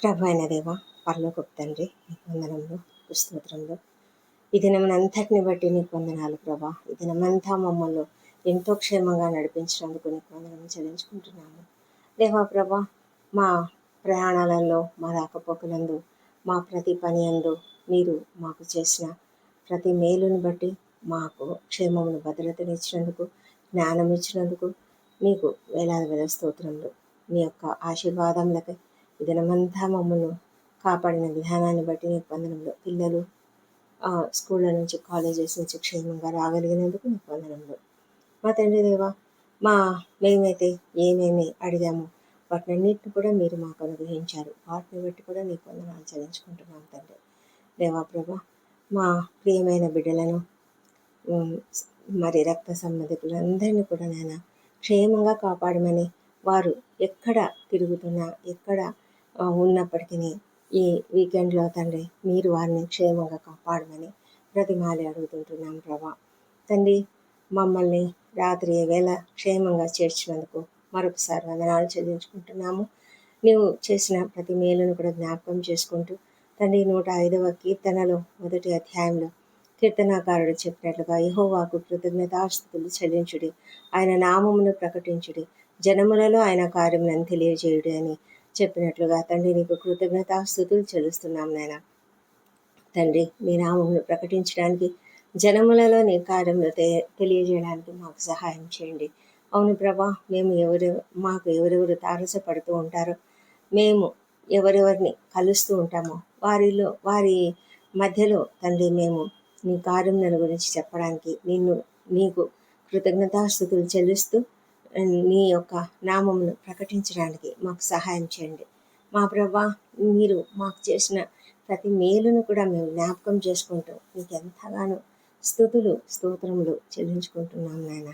ప్రభు అయిన దేవ పరలోకపు తండ్రి నీకు వందనంలో స్తోత్రంలో. ఈ దినమనంతటిని బట్టి నీకు వందనాలు ప్రభా. ఈ దినమంతా మమ్మల్ని ఎంతో క్షేమంగా నడిపించినందుకు నీకు వందనం చెల్లించుకుంటున్నాము. దేవా ప్రభా మా ప్రయాణాలలో మా రాకపోకలందు మా ప్రతి పని అందు మీరు మాకు చేసిన ప్రతి మేలుని బట్టి మాకు క్షేమమును భద్రతనిచ్చినందుకు జ్ఞానం ఇచ్చినందుకు మీకు వేలాది వేల స్తోత్రంలో మీ యొక్క ఆశీర్వాదములకై దినమంతా మమ్మల్ని కాపాడిన విధానాన్ని బట్టి నీకు వందనంలో పిల్లలు స్కూళ్ళ నుంచి కాలేజెస్ నుంచి క్షేమంగా రాగలిగినందుకు నీకు వందనంలో మా తండ్రి దేవా మా మేమైతే ఏమేమి అడిగామో వాటినన్నిటిని కూడా మీరు మాకు అనుగ్రహించారు. వాటిని బట్టి కూడా నీకు వందనాలు చెల్లించుకుంటున్నాం తండ్రి. దేవా ప్రభా మా ప్రియమైన బిడ్డలను మరి రక్త సంబంధికులందరినీ కూడా నాయన క్షేమంగా కాపాడమని వారు ఎక్కడ తిరుగుతున్నా ఎక్కడ ఉన్నప్పటికీ ఈ వీకెండ్లో తండ్రి మీరు వారిని క్షేమంగా కాపాడమని ప్రతిమాలి అడుగుతుంటున్నాం ప్రభా. తండ్రి మమ్మల్ని రాత్రి వేళ క్షేమంగా చేర్చినందుకు మరొకసారి వందనాలు చెల్లించుకుంటున్నాము. నీవు చేసిన ప్రతి మేలును కూడా జ్ఞాపకం చేసుకుంటూ తండ్రి నూట ఐదవ కీర్తనలో మొదటి అధ్యాయంలో కీర్తనాకారుడు చెప్పినట్లుగా యహోవాకు కృతజ్ఞతాస్థుతులు చెల్లించుడి. ఆయన నామమును ప్రకటించుడి. జనములలో ఆయన కార్యములను తెలియజేయుడి అని చెప్పినట్లుగా తండ్రి నీకు కృతజ్ఞతాస్థుతులు చెల్లిస్తున్నాం నాయన. తండ్రి నీ నామమును ప్రకటించడానికి జనములలో నీ కార్యములు తె- తెలియజేయడానికి మాకు సహాయం చేయండి. అవును ప్రభా మేము ఎవరు మాకు ఎవరెవరు తారసపడుతూ ఉంటారో మేము ఎవరెవరిని కలుస్తూ ఉంటామో వారిలో వారి మధ్యలో తండ్రి మేము నీ కార్యముల గురించి చెప్పడానికి నిన్ను నీకు కృతజ్ఞతాస్థుతులు చెల్లిస్తూ నీ యొక్క నామమును ప్రకటించడానికి మాకు సహాయం చేయండి. మా ప్రభా మీరు మాకు చేసిన ప్రతి మేలును కూడా మేము జ్ఞాపకం చేసుకుంటూ మీకు ఎంతగానో స్థుతులు స్తోత్రములు చెల్లించుకుంటున్నాం నాయన.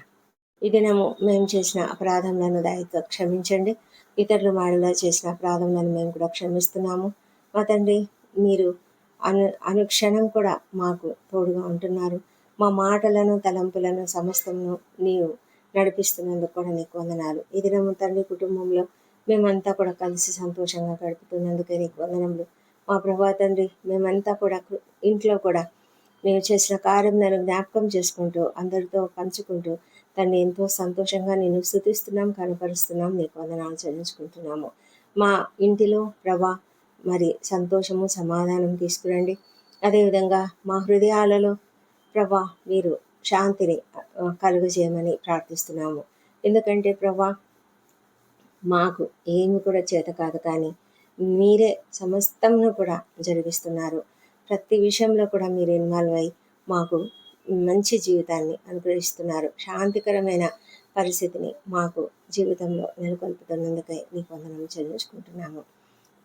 ఈ దినము మేము చేసిన అపరాధములను దయతో క్షమించండి. ఇతరులు మాడలో చేసిన అపరాధములను మేము కూడా క్షమిస్తున్నాము. మా తండ్రి మీరు అను అనుక్షణం కూడా మాకు తోడుగా ఉంటున్నారు. మా మాటలను తలంపులను సమస్తమును నీవు నడిపిస్తున్నందుకు కూడా నీకు వందనాలు. ఈ దినము తండ్రి కుటుంబంలో మేమంతా కూడా కలిసి సంతోషంగా గడుపుతున్నందుకే నీకు వందనములు. మా ప్రభా తండ్రి మేమంతా కూడా ఇంట్లో కూడా నేను చేసిన కార్యం నేను జ్ఞాపకం చేసుకుంటూ అందరితో పంచుకుంటూ తన్ని ఎంతో సంతోషంగా నేను స్థుతిస్తున్నాం కనపరుస్తున్నాం నీకు వందనాలు చెల్లించుకుంటున్నాము. మా ఇంటిలో ప్రభా మరి సంతోషము సమాధానం తీసుకురండి. అదేవిధంగా మా హృదయాలలో ప్రభా మీరు శాంతిని కలుగజేయమని ప్రార్థిస్తున్నాము. ఎందుకంటే ప్రభా మాకు ఏమి కూడా చేత కాదు కానీ మీరే సమస్తంను కూడా జరిగిస్తున్నారు. ప్రతి విషయంలో కూడా మీరు ఇన్వాల్వ్ అయి మాకు మంచి జీవితాన్ని అనుగ్రహిస్తున్నారు. శాంతికరమైన పరిస్థితిని మాకు జీవితంలో నెలకొల్పుతున్నందుకై నీకు వందనం చెల్లించుకుంటున్నాము.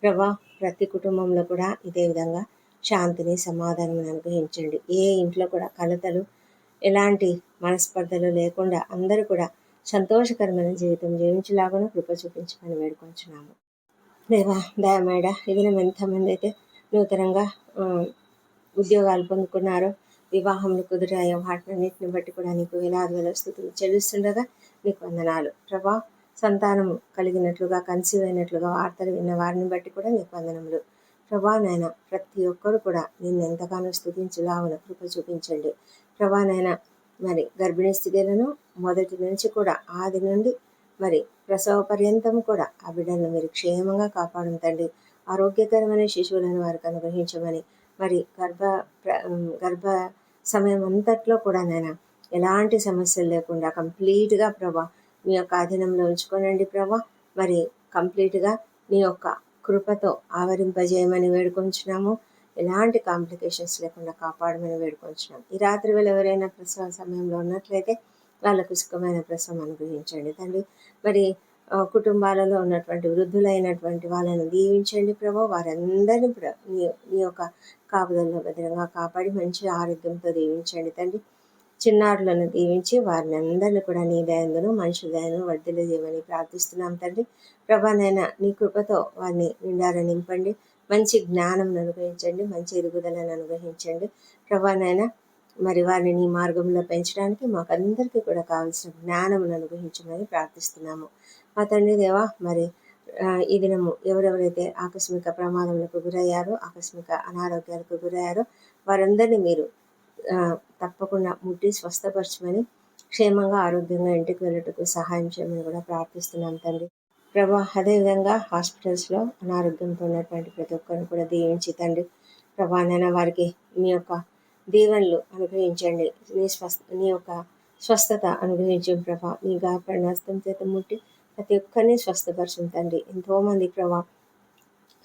ప్రభా ప్రతి కుటుంబంలో కూడా ఇదే విధంగా శాంతిని సమాధానం అనుగ్రహించండి. ఏ ఇంట్లో కూడా కలతలు ఎలాంటి మనస్పర్ధలు లేకుండా అందరూ కూడా సంతోషకరమైన జీవితం జీవించలాగా కృప చూపించమని వేడుకొంచున్నాము. దేవా దయమేడ ఇది ఎంతమంది అయితే నూతనంగా ఉద్యోగాలు పొందుకున్నారో వివాహంలో కుదిరాయో వాటినన్నింటిని బట్టి కూడా నీకు వేలాది వేల స్థుతులు చెల్లిస్తుండగా నీకు వందనాలు. ప్రభా సంతానము కలిగినట్లుగా కన్సీవ్ అయినట్లుగా వార్తలు విన్న వారిని బట్టి కూడా నీకు వందనములు. ప్రభానైనా ప్రతి ఒక్కరు కూడా నిన్ను ఎంతగానో స్థుతించులాగున కృప చూపించండి. ప్రభానైనా మరి గర్భిణీ స్థితిలను మొదటి నుంచి కూడా ఆది నుండి మరి ప్రసవ పర్యంతం కూడా ఆ బిడ్డలను మీరు క్షేమంగా కాపాడుతండి తండ్రి. ఆరోగ్యకరమైన శిశువులను వారికి అనుగ్రహించమని మరి గర్భ ప్ర- గర్భ సమయం అంతట్లో కూడా నేను ఎలాంటి సమస్యలు లేకుండా కంప్లీట్గా ప్రభా మీ యొక్క అధీనంలో ఉంచుకోనండి ప్రభా. మరి కంప్లీట్గా నీ యొక్క కృపతో ఆవరింపజేయమని వేడుకొంచున్నాము. ఎలాంటి కాంప్లికేషన్స్ లేకుండా కాపాడమని వేడుకొంచున్నాం. ఈ రాత్రి వేళ ఎవరైనా ప్రసవ సమయంలో ఉన్నట్లయితే వాళ్ళకు సుఖమైన ప్రసవం అనుగ్రహించండి తండ్రి. మరి కుటుంబాలలో ఉన్నటువంటి వృద్ధులైనటువంటి వాళ్ళని దీవించండి ప్రభు. వారందరినీ ప్ర- నీ యొక్క కాపుదల్లో భద్రంగా కాపాడి మంచి ఆరోగ్యంతో దీవించండి తండ్రి. చిన్నారులను దీవించి వారిని అందరిని కూడా నీ దయందును మనుషుల దయను వర్ధిల్లజేయమని ప్రార్థిస్తున్నాం తండ్రి. ప్రభానైనా నీ కృపతో వారిని నిండారా నింపండి. మంచి జ్ఞానం అనుగ్రహించండి. మంచి ఎదుగుదలను అనుగ్రహించండి. ప్రభానైనా మరి వారిని నీ మార్గంలో పెంచడానికి మాకందరికీ కూడా కావాల్సిన జ్ఞానమును అనుగ్రహించమని ప్రార్థిస్తున్నాము. మా తండ్రి దేవా మరి ఈ దినము ఎవరెవరైతే ఆకస్మిక ప్రమాదములకు గురయ్యారో ఆకస్మిక అనారోగ్యాలకు గురయ్యారో వారందరినీ మీరు తప్పకుండా ముట్టి స్వస్థపరచమని క్షేమంగా ఆరోగ్యంగా ఇంటికి వెళ్ళటకు సహాయం చేయమని కూడా ప్రార్థిస్తున్నాం తండ్రి. ప్రభా అదేవిధంగా హాస్పిటల్స్లో అనారోగ్యంతో ఉన్నటువంటి ప్రతి ఒక్కరిని కూడా దీవించి తండ్రి. ప్రభా నైనా వారికి మీ యొక్క దీవెనలు అనుగ్రహించండి. నీ స్వస్థ నీ యొక్క స్వస్థత అనుగ్రహించండి ప్రభా. మీ గాయపడిన హస్తం చేత ముట్టి ప్రతి ఒక్కరిని స్వస్థపరచం తండ్రి. ఎంతోమంది ప్రభా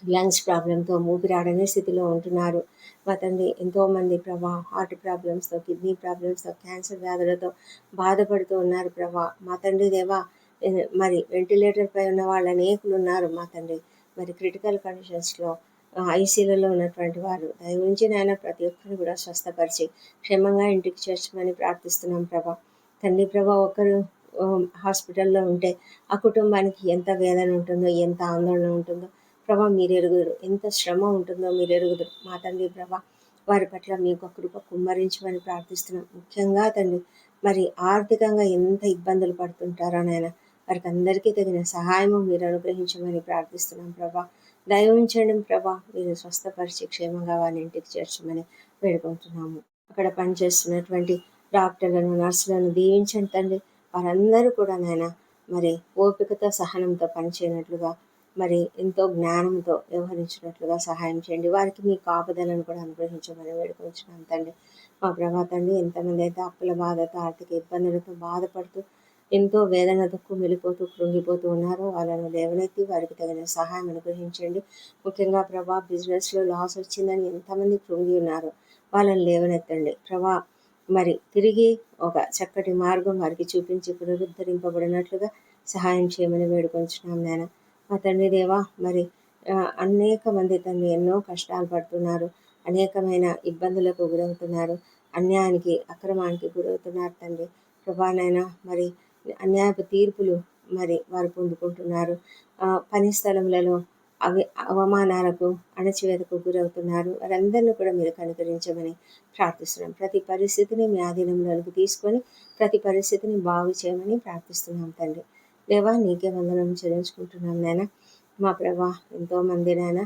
లంగ్స్ ప్రాబ్లంతో ఊపిరాడని స్థితిలో ఉంటున్నారు. మా తండ్రి ఎంతోమంది ప్రభా హార్ట్ ప్రాబ్లమ్స్తో కిడ్నీ ప్రాబ్లమ్స్తో క్యాన్సర్ వ్యాధులతో బాధపడుతూ ఉన్నారు ప్రభా. మా తండ్రి దేవా మరి వెంటిలేటర్ పై ఉన్న వాళ్ళు అనేకులు ఉన్నారు మా తండ్రి. మరి క్రిటికల్ కండిషన్స్లో ఐసీలలో ఉన్నటువంటి వారు దయ గురించి నాయన ప్రతి ఒక్కరు కూడా స్వస్థపరిచి క్షేమంగా ఇంటికి చేర్చమని ప్రార్థిస్తున్నాం ప్రభా. తండ్రి ప్రభా ఒకరు హాస్పిటల్లో ఉంటే ఆ కుటుంబానికి ఎంత వేదన ఉంటుందో ఎంత ఆందోళన ఉంటుందో ప్రభా మీరు ఎరుగుదురు ఎంత శ్రమ ఉంటుందో మీరు ఎరుగుదురు మా తండ్రి ప్రభా వారి పట్ల మీకు కృప కుమ్మరించమని ప్రార్థిస్తున్నాం. ముఖ్యంగా తండ్రి మరి ఆర్థికంగా ఎంత ఇబ్బందులు పడుతుంటారో నాయన వారికి అందరికీ తగిన సహాయము మీరు అనుగ్రహించమని ప్రార్థిస్తున్నాం ప్రభా. దయ ఉంచండి ప్రభా మీరు స్వస్థపరిచి క్షేమంగా వారి ఇంటికి చేర్చమని వేడుకుంటున్నాము. అక్కడ పనిచేస్తున్నటువంటి డాక్టర్లను నర్సులను దీవించండి తండ్రి. వారందరూ కూడా నాయన మరి ఓపికతో సహనంతో పనిచేయనట్లుగా మరి ఎంతో జ్ఞానంతో వ్యవహరించినట్లుగా సహాయం చేయండి. వారికి మీ కాపుదలను కూడా అనుగ్రహించమని వేడుకొంచున్నాం తండ్రి మా ప్రభా తండ్రి ఎంతమంది అయితే అప్పుల బాధతో ఆర్థిక ఇబ్బందులతో బాధపడుతూ ఎంతో వేదనతో కుమిలిపోతూ కృంగిపోతూ ఉన్నారో వాళ్ళను లేవనెత్తి వారికి తగిన సహాయం అనుగ్రహించండి. ముఖ్యంగా ప్రభా బిజినెస్లో లాస్ వచ్చిందని ఎంతమంది కృంగి ఉన్నారో వాళ్ళని లేవనెత్తండి. ప్రభా మరి తిరిగి ఒక చక్కటి మార్గం వారికి చూపించి పునరుద్ధరింపబడినట్లుగా సహాయం చేయమని వేడుకొంచున్నాం నేను మా తండ్రి దేవా మరి అనేక మంది తండ్రి ఎన్నో కష్టాలు పడుతున్నారు అనేకమైన ఇబ్బందులకు గురవుతున్నారు అన్యాయానికి అక్రమానికి గురవుతున్నారు తండ్రి. ప్రభానైనా మరి అన్యాయపు తీర్పులు మరి వారు పొందుకుంటున్నారు. పని స్థలములలో అవి అవమానాలకు అణచివేతకు గురవుతున్నారు. వారందరినీ కూడా మీరు కనుకరించమని ప్రార్థిస్తున్నాం. ప్రతి పరిస్థితిని మీ ఆధీనంలోకి తీసుకొని ప్రతి పరిస్థితిని బాగు చేయమని ప్రార్థిస్తున్నాం తండ్రి. దేవా నీకే వందనం చెల్లించుకుంటున్నాం నాయన. మా ప్రభా ఎంతోమంది నాయన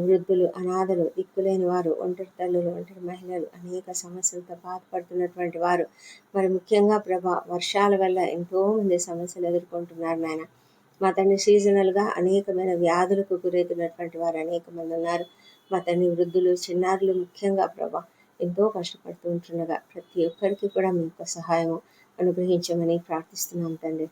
వృద్ధులు అనాథలు దిక్కులేని వారు ఒంటరి తల్లులు ఒంటరి మహిళలు అనేక సమస్యలతో బాధపడుతున్నటువంటి వారు. మరి ముఖ్యంగా ప్రభా వర్షాల వల్ల ఎంతోమంది సమస్యలు ఎదుర్కొంటున్నారు నాయన. మా తండ్రి సీజనల్గా అనేకమైన వ్యాధులకు గురవుతున్నటువంటి వారు అనేక మంది ఉన్నారు. మా తండ్రి వృద్ధులు చిన్నారులు ముఖ్యంగా ప్రభా ఎంతో కష్టపడుతూ ఉంటుండగా ప్రతి ఒక్కరికి కూడా మీ యొక్క సహాయం అనుగ్రహించమని ప్రార్థిస్తున్నాం తండ్రి.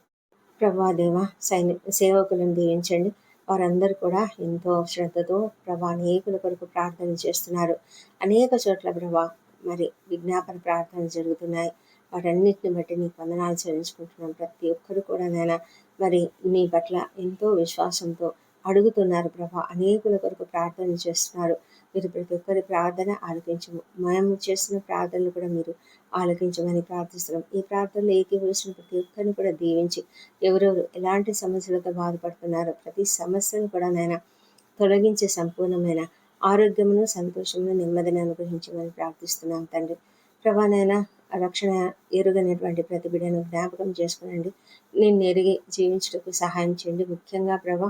ప్రభా దేవ సైని సేవకులను దీవించండి. వారందరూ కూడా ఎంతో శ్రద్ధతో ప్రభా అనేకుల కొరకు ప్రార్థన చేస్తున్నారు. అనేక చోట్ల ప్రభా మరి విజ్ఞాపన ప్రార్థనలు జరుగుతున్నాయి. వాటన్నిటిని బట్టి నీకు వందనాలు చెల్లించుకుంటున్నాం. ప్రతి ఒక్కరు కూడా నేను మరి నీ పట్ల ఎంతో విశ్వాసంతో అడుగుతున్నారు ప్రభా. అనేకుల కొరకు ప్రార్థన చేస్తున్నారు. మీరు ప్రతి ఒక్కరి ప్రార్థన ఆలకించము. మేము చేస్తున్న ప్రార్థనలు కూడా మీరు ఆలకించమని ప్రార్థిస్తున్నాం. ఈ ప్రార్థనలు ఏకీభవించిన ప్రతి ఒక్కరిని కూడా దీవించి ఎవరెవరు ఎలాంటి సమస్యలతో బాధపడుతున్నారో ప్రతి సమస్యను కూడా నేను తొలగించే సంపూర్ణమైన ఆరోగ్యమును సంతోషమును నెమ్మదిని అనుగ్రహించమని ప్రార్థిస్తున్నాం తండ్రి. ప్రభానైనా రక్షణ ఎరుగనేటువంటి ప్రతి బిడ్డను జ్ఞాపకం చేసుకునండి. నేను ఎరిగి జీవించడానికి సహాయం చేయండి. ముఖ్యంగా ప్రభా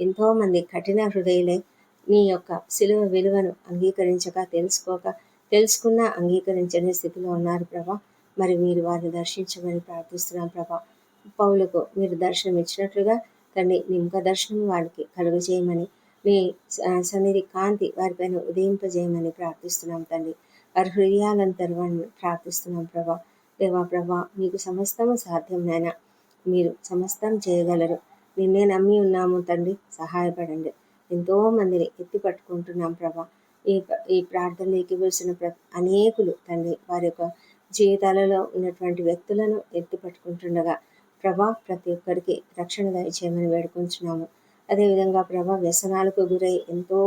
ఎంతోమంది కఠిన హృదయులై నీ యొక్క సిలువ విలువను అంగీకరించక తెలుసుకోక తెలుసుకున్న అంగీకరించని స్థితిలో ఉన్నారు ప్రభా. మరి మీరు వారిని దర్శించమని ప్రార్థిస్తున్నాం ప్రభా. పౌలకు మీరు దర్శనం ఇచ్చినట్లుగా తండ్రి నీ ముఖ దర్శనం వారికి కలుగజేయమని మీ సన్నిధి కాంతి వారిపైన ఉదయింపజేయమని ప్రార్థిస్తున్నాం తండ్రి. వారి హృదయాలను తెరవని ప్రార్థిస్తున్నాం ప్రభా. దేవా ప్రభా మీకు సమస్తము సాధ్యమైన మీరు సమస్తం చేయగలరు. నిన్నే నమ్మి ఉన్నాము తండ్రి సహాయపడండి. ఎంతోమందిని ఎత్తి పట్టుకుంటున్నాం ప్రభా. ఈ ఈ ప్రార్థనలు ఎక్కివలసిన ప్ర అనేకులు తండ్రి వారి యొక్క జీవితాలలో ఉన్నటువంటి వ్యక్తులను ఎత్తి పట్టుకుంటుండగా ప్రభా ప్రతి ఒక్కరికి రక్షణ దయచేయమని వేడుకుంటున్నాము అదేవిధంగా ప్రభా వ్యసనాలకు గురై ఎంతో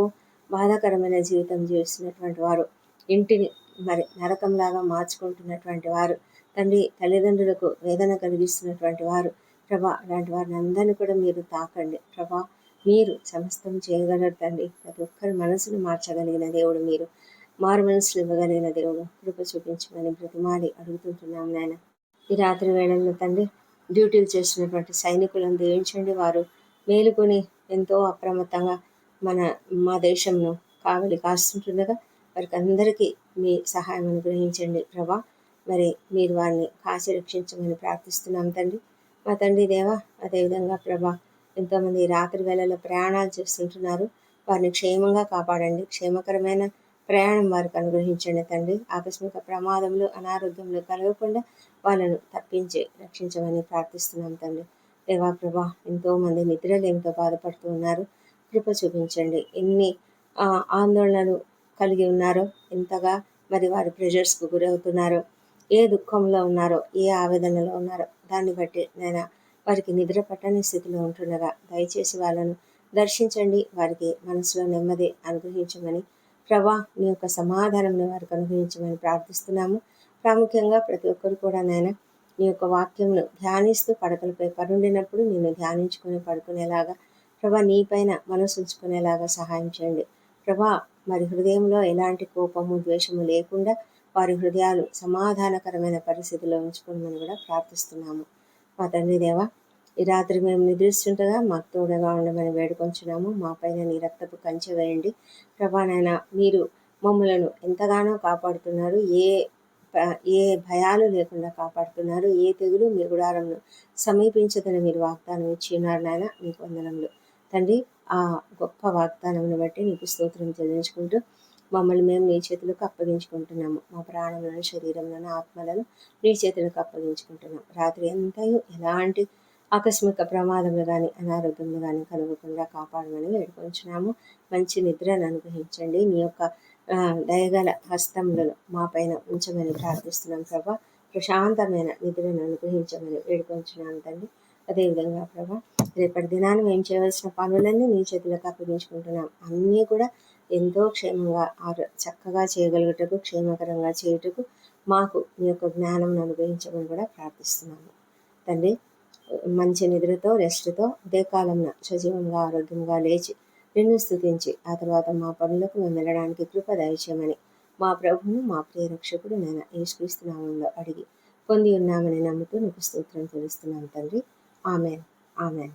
బాధాకరమైన జీవితం జీవిస్తున్నటువంటి వారు ఇంటిని మరి నరకంలాగా మార్చుకుంటున్నటువంటి వారు తండ్రి తల్లిదండ్రులకు వేదన కలిగిస్తున్నటువంటి వారు ప్రభా అలాంటి వారిని అందరినీ కూడా మీరు తాకండి. ప్రభా మీరు సమస్తం చేయగలరు తండ్రి. ప్రతి ఒక్కరి మనసును మార్చగలిగిన దేవుడు మీరు. మారు మనసులు ఇవ్వగలిగిన దేవుడు. కృప చూపించమని బ్రతిమాలి అడుగుతుంటున్నాం నాయన. ఈ రాత్రి వేళల్లో తండ్రి డ్యూటీలు చేస్తున్నటువంటి సైనికులను దీవించండి. వారు మేలుకొని ఎంతో అప్రమత్తంగా మన మా దేశంను కావలి కాస్తుంటుండగా వారికి అందరికీ మీ సహాయం అనుగ్రహించండి. ప్రభా మరి మీరు వారిని కాచి రక్షించమని ప్రార్థిస్తున్నాం తండ్రి. మా తండ్రి దేవా అదేవిధంగా ప్రభా ఎంతోమంది రాత్రి వేళలో ప్రయాణాలు చేస్తుంటున్నారు. వారిని క్షేమంగా కాపాడండి. క్షేమకరమైన ప్రయాణం వారికి అనుగ్రహించండి తండ్రి. ఆకస్మిక ప్రమాదంలో అనారోగ్యంలో కలగకుండా వాళ్ళను తప్పించి రక్షించమని ప్రార్థిస్తున్నాం తండ్రి. దేవా ప్రభా ఎంతోమంది నిద్రలు బాధపడుతూ ఉన్నారు. కృప చూపించండి. ఎన్ని ఆందోళనలు కలిగి ఉన్నారో ఎంతగా మరి వారి ప్రెషర్స్కు గురవుతున్నారో ఏ దుఃఖంలో ఉన్నారో ఏ ఆవేదనలో ఉన్నారో దాన్ని బట్టి నేను వారికి నిద్ర పట్టని స్థితిలో ఉంటుండగా దయచేసి వాళ్ళను దర్శించండి. వారికి మనసులో నెమ్మది అనుగ్రహించమని ప్రభా నీ యొక్క సమాధానం వారికి అనుగ్రహించమని ప్రార్థిస్తున్నాము. ప్రాముఖ్యంగా ప్రతి ఒక్కరు కూడా నాయన నీ యొక్క వాక్యంను ధ్యానిస్తూ పడకలపై పరుండినప్పుడు నిన్ను ధ్యానించుకుని పడుకునేలాగా ప్రభా నీపైన మనసు ఉంచుకునేలాగా సహాయం చేయండి. ప్రభా మరి హృదయంలో ఎలాంటి కోపము ద్వేషము లేకుండా వారి హృదయాలు సమాధానకరమైన పరిస్థితిలో ఉంచుకోమని కూడా ప్రార్థిస్తున్నాము. మా తండ్రి దేవ ఈ రాత్రి మేము నిద్రిస్తుండగా మాకు తోడగా ఉండమని వేడుకొంచున్నాము. మా పైన నీ రక్తపు కంచె వేయండి. ప్రభానైనా మీరు మమ్మలను ఎంతగానో కాపాడుతున్నారు. ఏ ఏ భయాలు లేకుండా కాపాడుతున్నారు. ఏ తెగులు మీ గుడారంను సమీపించదని మీరు వాగ్దానం ఇచ్చి ఉన్నారు నాయన మీకు వందనములు. తండ్రి ఆ గొప్ప వాగ్దానమును బట్టి నీకు స్తోత్రం చెల్లించుకుంటూ మమ్మల్ని మేము నీ చేతులకు అప్పగించుకుంటున్నాము. మా ప్రాణములను శరీరంలోని ఆత్మలను నీ చేతులకు అప్పగించుకుంటున్నాం. రాత్రి ఎంతయో ఎలాంటి ఆకస్మిక ప్రమాదములు కానీ అనారోగ్యములు కానీ కలగకుండా కాపాడమని వేడుకొంచున్నాము. మంచి నిద్రను అనుగ్రహించండి. నీ యొక్క దయగల హస్తములను మా పైన ఉంచమని ప్రార్థిస్తున్నాం ప్రభా. ప్రశాంతమైన నిద్రను అనుగ్రహించమని వేడుకొంచున్నాను తండ్రి. అదేవిధంగా ప్రభా రేపటి దినాన్ని మేము చేయవలసిన పనులన్నీ నీ చేతులకు అప్పగించుకుంటున్నాం. అన్నీ కూడా ఎంతో క్షేమంగా ఆరు చక్కగా చేయగలుగుటకు క్షేమకరంగా చేయుటకు మాకు మీ యొక్క జ్ఞానం అనుగ్రహించమని కూడా ప్రార్థిస్తున్నాము. తండ్రి మంచి నిద్రతో రెస్ట్తో ఉదయ కాలంలో సజీవంగా ఆరోగ్యంగా లేచి నిన్ను స్థుతించి ఆ తర్వాత మా పనులకు మేము వెళ్ళడానికి కృప దయచేయమని మా ప్రభును మా ప్రియ రక్షకుడు నేను యేసుక్రీస్తునామంలో అడిగి పొంది ఉన్నామని నమ్ముతూ నీకు స్తోత్రం తెలుస్తున్నాను తండ్రి. ఆమెన్. ఆమెన్.